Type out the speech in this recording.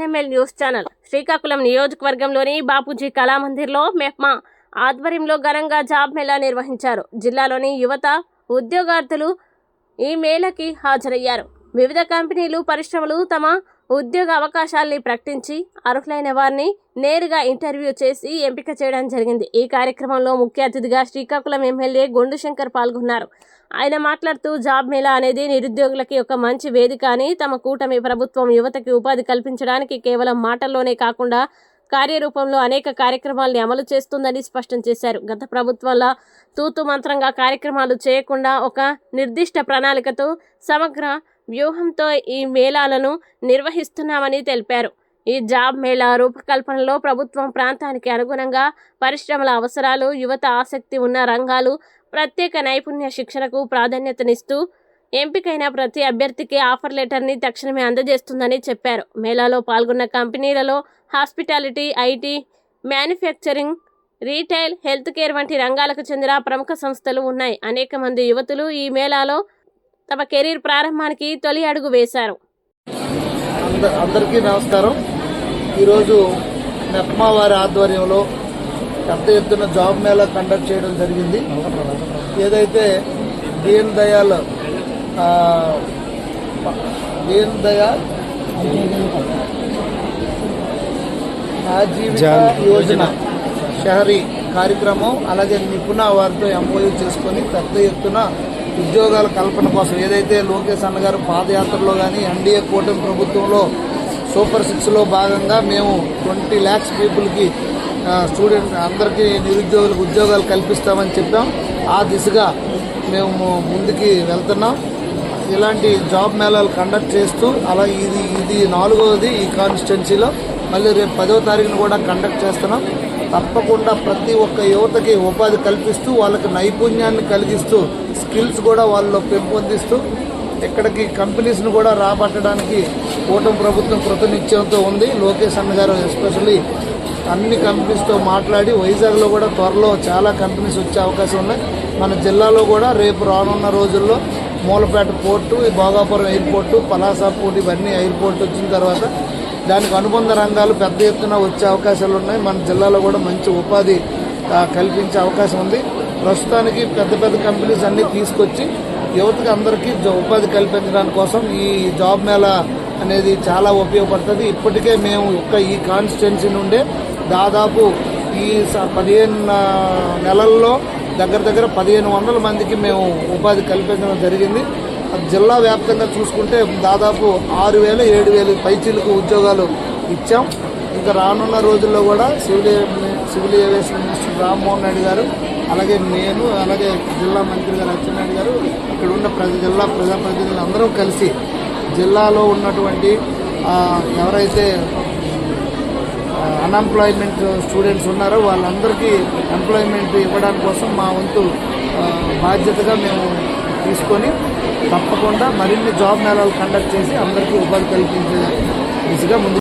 NML news channel. Srikakulam నియోజకవర్గంలోని బాపూజీ కళామందిర్లో మెప్మా ఆధ్వర్యంలో ఘనంగా జాబ్ మేళా నిర్వహించారు. జిల్లాలోని యువత ఉద్యోగార్థులు ఈ మేళకి హాజరయ్యారు. వివిధ కంపెనీలు పరిశ్రమలు తమ ఉద్యోగ అవకాశాల్ని ప్రకటించి అర్హులైన వారిని నేరుగా ఇంటర్వ్యూ చేసి ఎంపిక చేయడం జరిగింది. ఈ కార్యక్రమంలో ముఖ్య అతిథిగా శ్రీకాకుళం ఎమ్మెల్యే గొండు శంకర్ పాల్గొన్నారు. ఆయన మాట్లాడుతూ జాబ్ మేళా అనేది నిరుద్యోగులకి ఒక మంచి వేదిక అని తమ కూటమి ప్రభుత్వం యువతకి ఉపాధి కల్పించడానికి కేవలం మాటల్లోనే కాకుండా కార్యరూపంలో అనేక కార్యక్రమాల్ని అమలు చేస్తుందని స్పష్టం చేశారు. గత ప్రభుత్వంలో తూతు మంత్రంగా కార్యక్రమాలు చేయకుండా ఒక నిర్దిష్ట ప్రణాళికతో సమగ్ర వ్యూహంతో ఈ మేళాలను నిర్వహిస్తున్నామని తెలిపారు. ఈ జాబ్ మేళా రూపకల్పనలో ప్రభుత్వం ప్రాంతానికి అనుగుణంగా పరిశ్రమల అవసరాలు యువత ఆసక్తి ఉన్న రంగాలు ప్రత్యేక నైపుణ్య శిక్షణకు ప్రాధాన్యతనిస్తూ ఎంపికైన ప్రతి అభ్యర్థికి ఆఫర్ లెటర్ని తక్షణమే అందజేస్తుందని చెప్పారు. మేళాలో పాల్గొన్న కంపెనీలలో hospitality IT manufacturing retail health care వంటి రంగాలకు చెందిన ప్రముఖ సంస్థలు ఉన్నాయి. అనేక మంది యువతులు ఈ మేళాలో తమ కెరీర్ ప్రారంభానికి తొలి అడుగు వేశారు. అంద- అందరికీ నమస్కారం. ఈరోజు మెప్మా వారి ఆధ్వర్యంలో పెద్ద ఎత్తున జాబ్ మేళా కండక్ట్ చేయడం జరిగింది. ఏదైతే దీన్ దయాల్ దీన్ దయాల్ ఆజీవిక యోజన. షహరీ కార్యక్రమం అలాగే నిపుణ వారితో ఎంఓయూ చేసుకొని పెద్ద ఎత్తున ఉద్యోగాల కల్పన కోసం ఏదైతే లోకేష్ అన్న గారు పాదయాత్రలో కానీ ఎన్డీఏ కూటమి ప్రభుత్వంలో సూపర్ సిక్స్లో భాగంగా మేము ట్వంటీ ల్యాక్స్ పీపుల్కి స్టూడెంట్ అందరికీ నిరుద్యోగులకు ఉద్యోగాలు కల్పిస్తామని చెప్పాం. ఆ దిశగా మేము ముందుకి వెళ్తున్నాం. ఇలాంటి జాబ్ మేళాలు కండక్ట్ చేస్తూ అలా ఇది ఇది నాలుగవది ఈ కాన్స్టిట్యున్సీలో. మళ్ళీ రేపు పదో తారీఖున కూడా కండక్ట్ చేస్తున్నాం. తప్పకుండా ప్రతి ఒక్క యువతకి ఉపాధి కల్పిస్తూ వాళ్ళకి నైపుణ్యాన్ని కలిగిస్తూ స్కిల్స్ కూడా వాళ్ళలో పెంపొందిస్తూ ఇక్కడికి కంపెనీస్ను కూడా రాబట్టడానికి కూటమి ప్రభుత్వం కృతనిశ్చయంతో ఉంది. లోకేష్ అన్న గారు ఎస్పెషల్లీ అన్ని కంపెనీస్తో మాట్లాడి వైజాగ్లో కూడా త్వరలో చాలా కంపెనీస్ వచ్చే అవకాశం ఉన్నాయి. మన జిల్లాలో కూడా రేపు రానున్న రోజుల్లో Mulapeta port Bhogapuram airport Palasa port ఇవన్నీ ఎయిర్పోర్ట్ వచ్చిన తర్వాత దానికి అనుబంధ రంగాలు పెద్ద ఎత్తున వచ్చే అవకాశాలు ఉన్నాయి. మన జిల్లాలో కూడా మంచి ఉపాధి కల్పించే అవకాశం ఉంది. ప్రస్తుతానికి పెద్ద పెద్ద కంపెనీస్ అన్నీ తీసుకొచ్చి యువతకి అందరికీ ఉపాధి కల్పించడానికి కోసం ఈ జాబ్ మేళా అనేది చాలా ఉపయోగపడుతుంది. ఇప్పటికే మేము ఒక్క ఈ కాన్స్టిట్యున్సీ నుండే దాదాపు ఈ స- పదిహేను నెలల్లో దగ్గర దగ్గర పదిహేను వందల మందికి మేము ఉపాధి కల్పించడం జరిగింది. జిల్లా వ్యాప్తంగా చూసుకుంటే దాదాపు ఆరు వేలు ఏడు వేలు పైచీలకు ఉద్యోగాలు ఇచ్చాం. ఇంకా రానున్న రోజుల్లో కూడా civil civil aviation minister Rammohan Reddy garu అలాగే నేను అలాగే జిల్లా మంత్రి గారు అచ్చెన్నాయుడు గారు ఇక్కడ ఉన్న ప్రజ జిల్లా ప్రజాప్రతినిధులు అందరం కలిసి జిల్లాలో ఉన్నటువంటి ఎవరైతే అన్ఎంప్లాయ్మెంట్ స్టూడెంట్స్ ఉన్నారో వాళ్ళందరికీ ఎంప్లాయ్మెంట్ ఇవ్వడానికి కోసం మా వంతు బాధ్యతగా మేము తీసుకొని తప్పకుండా మరిన్ని జాబ్ మేళాలు కండక్ట్ చేసి అందరికీ ఉపాధి కల్పించే దిశగా ముందు